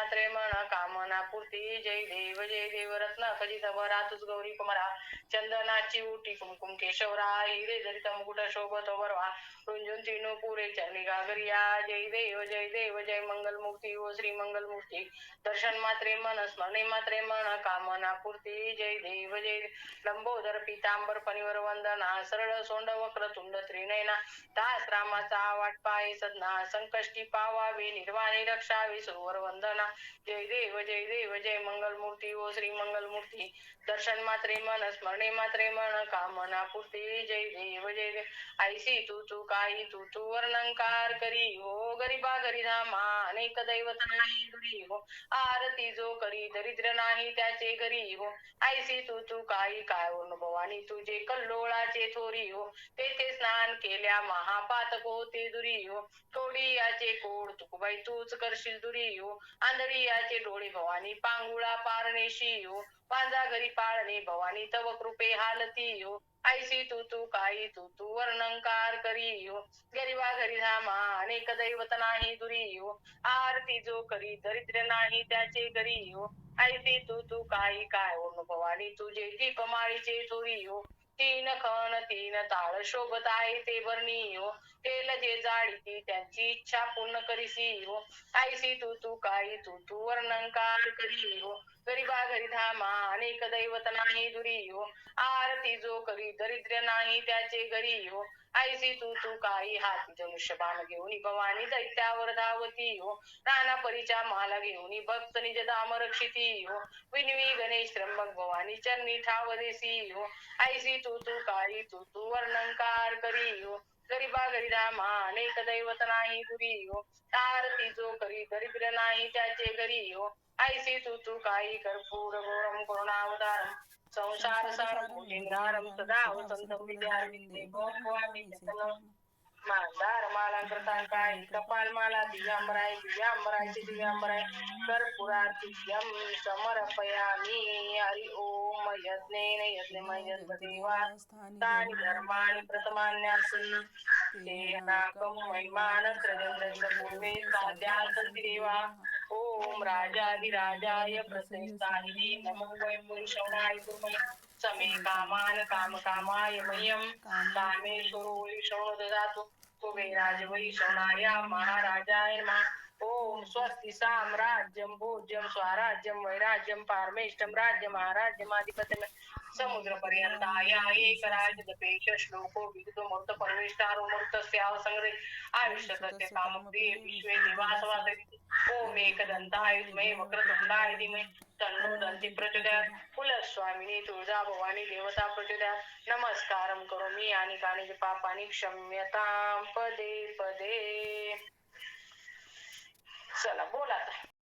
मात्रे मन कामना पूर्ती जय देव जय देव रत्न खजित भरातुच गौरी कुमारा चंदनाची उटी कुमकुम केशवरा हिरे धरित मुकुट शोभत वरवा रुंजून तिनू पुरे चरणी गागरिया जय देव जय देव जय मंगल मूर्ती ओ हो श्री मंगल मूर्ती दर्शन मात्रे मन स्मरणे मात्रे मन कामना पूर्ती जय देव जय लंबोदर पितांबर पनिवर वंदना. सरळ सोंड वक्र तुंड त्रिनयना. दास रामाचा वाट पाय सदना. संकष्टी पावावी निर्वाणी रक्षावी सुरवर वंदना. जय देव जय देव जय मंगल मूर्ती ओ हो श्री मंगल मूर्ती दर्शन मात्रे मन स्मरणे मात्रे मन कामना पूर्ती जय देव जय देव. ऐसी तू तू का काही तू तू वर्णंकार करी हो गरीबा गरीधामा अनेक दैवत नाही. गरीब आरती जो करी दरिद्र नाही त्याचे गरीब हो तू तू काही काय भवानी तुझे कल्लोळाचे थोरी हो तेथे स्नान केल्या महापातको होते दुरी हो थोडी याचे कोड तुकबाई तूच करशील दुरी हो आंधळी याचे डोळे भवानी पांगुळा पारणेशी हो पांजा घरी पाळणे भवानी तव कृपे हालती हो ऐसी तू तू काही तू तू वर्णंकार करी हो गरीबा घरी धामा अनेक दैवत नाही दुरी हो आरती जो करी दरिद्र नाही त्याचे घरी हो. ऐसे तू तू काही काय हो भवानी तुझे दीप माळीचे चोरी हो तीन खण तीन ताळ शोभत आहे ते बरणी हो. तेल जे जाळी त्यांची इच्छा पूर्ण करीसी हो. ऐसी तू तू काही तू तू वर्णंकार करी हो. गरीबा घरी धामा अनेक दैवत नाही दुरी हो. आरती जो करी दरिद्र नाही त्याचे घरी हो. आईसी तू तू काही हाती धनुष्यबाण घेऊन भवानी दैत्यावर धावती हो. नाना परीच्या माला घेऊन भक्त निज धाम रक्षिती हो. विनवी गणेश त्र्यंबक भवानी चरणी ठाव देसी हो. आईसी तू तू काही तू तू वर्णंकार करी हो. गरीबा गरी धामा अनेक दैवत नाही दुरी हो आरती जो करी दरिद्र नाही त्याचे घरी हो ऐसी तू तू काही कर्पूर गोरम करुणावतारम संसार सारम भुजंगारम सदा वसंत विद्यारविंदे भगवानी जतनम मांदार मालांकृतांकाय कपाल माला दिव्यांबराय दिव्यांबरायची दिव्यांबराय कर्पुरातिथ्यम समर्पयामी. हरि ओम यज्ञेन यज्ञमय देवा तानि धर्माणि प्रथमान्यासन् तेनाकं महिमान त्रयन्द्रस्य पूर्वे साध्यासन्ति देवा ओम राजाधिराजाय प्रसन्नस्थानिने नमो वै पुरुषणाय तुमय समे कामान काम कामाय मह्यं। कामेश्वरो विष्णो ददातु कुबेराज वैष्णवाय महाराजाय मा ओम स्वस्ति साम राज्यम भोज्यम स्वराज्यम वैराज्यम पारमेष्टम राज्य महाराज्यमाधिपत्यं समुद्र पर्यंताय एक राजदपेश श्लोको विगतो मूर्त परमेष्टारो मूर्तस्यावसंग्रे आयुष्यस्य कामप्रिये विश्वे निवासवासति ओम एकदन्ताय विद्महे वक्रतुण्डाय धीमहि तन्नो दन्ति प्रचोदयात्. कुलस्वामिनी तुळजा भवानी देवता प्रचोदयात्. नमस्कारं करोमि यानि कानि पापानि क्षम्यतां. पदे पदे. चला बोला